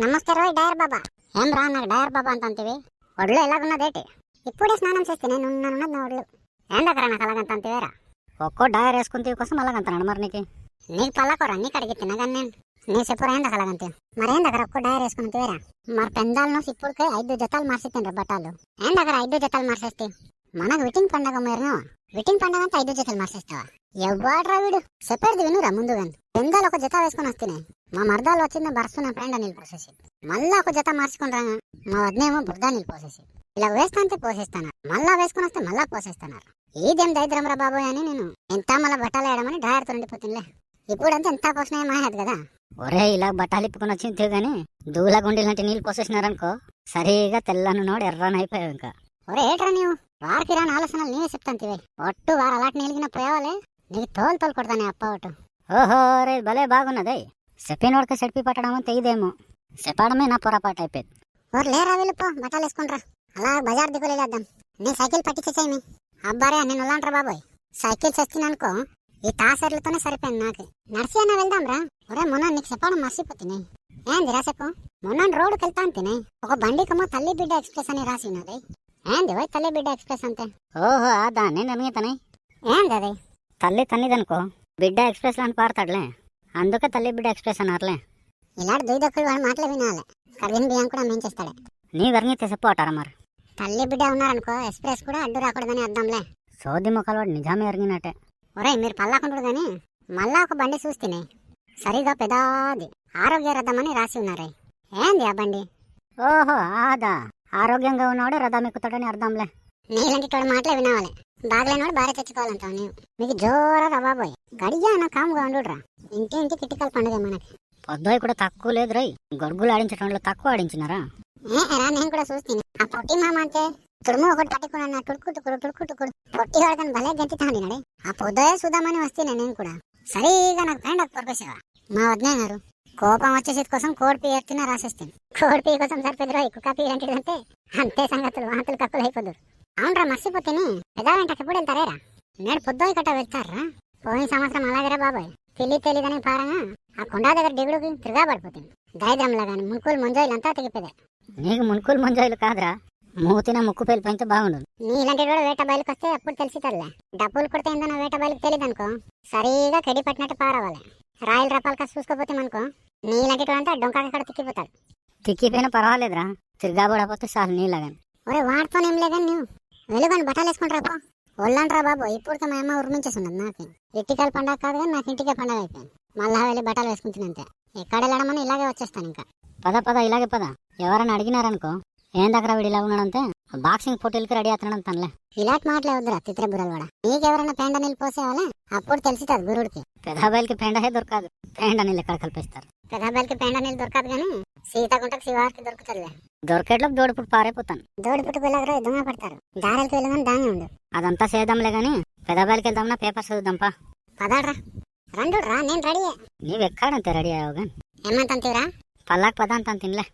నమస్తే రోయ్ డైర్ బాబా. ఏం రా నాకు డైర్ బాబా ಅಂತ అంతివి ఒళ్ళు ఎలాగున్నదేటి ఇప్పుడే స్నానం చేస్తే నేను నా ఒళ్ళు ఏం దగ్గర నాకు అలాగంత అంతివేరా ఒక్కో డయర్ వేసుకుంటే కోసం అలాగంతనాడు మరి నీకు. నీకు పల్లకోరా నీకు అడిగి తినగాని నేను. నీ చెప్పురా ఏం దగ్గర అలాగంతే? మరేం దగ్గర ఒక్కో డయర్ వేసుకుని తీరా మరి పెందాలను ఇప్పుడుకే ఐదు జతాలు మార్చేస్తాను బట్టాలు. ఏం దగ్గర ఐదు జతాలు మార్చేస్తే? మనకు విటింగ్ పండగ మీరు విటింగ్ పండగ అంతా ఐదు జతలు మార్చేస్తావా? ఎవ్వాడ్రా వీడు? చెప్పేది వినురా ముందుగా పెందాలు ఒక జత వేసుకుని వస్తున్నాయి మా మర్దాలు వచ్చింద బరుస్తున్న ఫ్రెండ్ నీళ్ళు పోసేసి మళ్ళా ఒక జత మార్చుకుని రాగా మా వదినేమో బురద నీళ్ళు పోసేసి ఇలా వేస్తాంతే పోసేస్తాను మళ్ళా వేసుకుని వస్తే మళ్ళా పోసేస్తున్నారు ఇదేం దరిద్రం రా బాబోయ్ అని నేను ఎంత మళ్ళా బట్టలు వేయడమని డ్రాయర్తో ఉండిపోతుందిలే ఇప్పుడంతా ఎంత పోసినాయి మాయదు కదా. ఒరే ఇలా బట్టాలు ఇప్పుకొని వచ్చింది గాని దూల గుండి లాంటి నీళ్ళు పోసేసినారనుకో సరిగా తెల్లను నోడు ఎర్రనైపోయావు ఇంకా. ఒరే ఏట్రా నీవు? వారికి రాని ఆలోచనలు నీవే చెప్తాంతివే ఒట్టు వారు అలాంటి నీలిగిన పోయేవాలే నీకు తోలు తోలు కొడతానే అప్ప ఒకటి ఓహో రే భలే బాగున్నదే. చెప్పినోడికి సెడిపి పట్టడం తెయ్యదేమో చెప్పడమే నా పొరపాటు అయిపోయింది. ఓరు లేరా వెళ్ళిపో బట్టలు వేసుకుంట్రా. అలా బజార్ దిగులు వెళ్ళేద్దాం. నీ సైకిల్ పట్టించేసేమి అబ్బారే నేను వెళ్ళంట్రా బాబోయ్. సైకిల్ చచ్చిననుకో ఈ తాసర్లతోనే సరిపోయింది నాకు. నడిచి అన్న వెళ్దాం రా ఒరే మొన్న నీకు చెప్పడం మర్చిపోతుంది ఏంది రా చెప్పు? మొన్న రోడ్డుకి వెళ్తా అంతేనే ఒక బండికమ్మో తల్లి బిడ్డ ఎక్స్ప్రెస్ అని రాసి ఉన్నది. తల్లి బిడ్డ ఎక్స్ప్రెస్ అంతే? ఓహో అదా నేను అనిగితనే ఏంది అది తల్లి తన్నిదనుకో బిడ్డ ఎక్స్ప్రెస్ అని పాడతాడులే. అందుకే తల్లి బిడ్డ ఎక్స్ప్రెస్ అన్నారులే. ఇలాంటి దుయ్యదొక్కులు వాడి మాటలు వినాలి. కడిగిన బియ్యం కూడా మేం చేస్తాడే? నీ వరిగితే చెప్పటారా మరి? తల్లి బిడ్డ ఉన్నారనుకో ఎక్స్ప్రెస్ కూడా అడ్డు రాకూడదని అర్థంలే. సోది మొక్కలు వాడు నిజామే ఎరిగినట్టే. ఒరేయ్ మీరు పల్లాకుంటారు గాని మళ్ళా ఒక బండి చూస్తేనే సరిగా పెదాది ఆరోగ్య రథమని రాసి ఉన్నారే. ఏంది ఆ బండి? ఓహో ఆదా. ఆరోగ్యంగా ఉన్నవాడు రథం ఎక్కుతాడని అర్థంలే. నీలాంటి తోడు మాటలే వినాలి బాగలేనోడు భార్య తెచ్చుకోవాలంటావు నీవు. మీకు జోరా బాబోయ్ గడియా నా కాముగా ఉండురా ఇంటి ఇంటి కిటికల పండుగ మనకి. పొద్దుయి కూడా తక్కువ లేదు రై గొడుగులు ఆడించడంలో తక్కువ ఆడించినారా? ఏ రా నేను కూడా చూస్తేనే. ఆ పొట్టి మామ అంతే తుడుము ఒకటి పట్టుకున్నా టుడుకు టుకుడు టుడుకు టుకుడు పొట్టి వాడకని భలే గంతి తాడినాడే ఆ పొద్దుయే చూద్దామని వస్తేనే నేను కూడా. సరిగా నాకు ఫ్రెండ్ ఒక పొరపేసావా మా వదిన గారు కోపం వచ్చేసి కోసం కోడిపి ఎత్తినా రాసేస్తాను. కోడిపి కోసం సరిపోదు రాయి కుక్క పీ అంటే అంతే సంగతులు వాంతులు కక్కులు అయిపోదు అవునరా మర్చిపోతేనే పెదాలంటే ఎప్పుడు వెళ్తారేరా? నేడు పొద్దుయి కట్ట వెళ్తారా? పోయిన సంవత్సరం అలాగేరా బాబాయ్. తెలియ తెలియదని పారంగా ఆ కొండ దగ్గర దిగుడుకి తిరుగా పడిపోతుంది దరిద్రంలో గాని మునుకోలు ముంజోయిలంతా తెగిపోయాయి నీకు మునుకులు ముంజాయిలు కాదురా. మూతిన ముక్కు పెళ్ళిపోయితే బాగుండదు. నీలాంటి కూడా వేట బయలుకి వస్తే అప్పుడు తెలిసితలే డబ్బులు కొడితే ఏందన్న వేట బయలుకి తెలియదు అనుకో సరిగా కడి పట్టినట్టు పారవాలి రాయల రపాలక చూసుకోపోతే మనకో నీలాంటి అంతా డొంకాడ తిక్కిపోతాడు తిక్కిపోయినా పర్వాలేదురా. తిరిగా పడపోతే చాలు నీళ్ళగాని ఒరే వాడుతోనేం లేదని నువ్వు వెలుగని బట్టలు వేసుకుంటారా పో. ఒళ్ళంట్రా బాబు ఇప్పుడు మా అమ్మ ఉరిమించేస్తున్నది నాకు. ఇట్టికల పండగ కాదు కానీ నాకు ఇంటికే పండగ అయిపోయింది. మళ్ళా వెళ్ళి బట్టలు వేసుకుంటున్నంతే ఎక్కడ వెళ్ళడమని ఇలాగే వచ్చేస్తాను ఇంకా. పద పద ఇలాగే పద. ఎవరైనా అడిగినారనుకో ఏం దగ్గర వీడు ఇలా ఉన్నాడంటే బాక్సింగ్ పోటీలకి రెడీ అవుతున్నాడు తనలే. ఇలాంటి మాటలే వద్దురా తిత్ర బుర్రలు కూడా. నీకెవరైనా పెండ నీళ్ళు పోసేవాళ్ళే? అప్పుడు తెలిసితుంది గురుడికి. పెదాబాయిలకి పెండహే దొరకదు. పెండ నీళ్ళు ఎక్కడ కలిపిస్తారు? పెద్దబ్బాయికి పెండ నీళ్ళు దొరకదు కానీ సీతకుంటకు శివారికి దొరుకుతుందిలే. దొరికేట్లో దోడుపుడు పారైపోతాను. దోడి పుట్టుకు వెళ్ళగరా దొంగ పడతారు. దారాలకు వెళ్ళగానే దాని ఉండు. అదంతా చేద్దాంలే గాని పెదాబాయిలకి వెళ్దామన్నా పేపర్స్ చదువుదాంపా. పదాడ్రా. రండు రా నేను రెడీ నీవెక్కడంతే రెడీ అయ్యావు గాని? ఏమంతంతీరా పల్లాకి పద అంత తినలే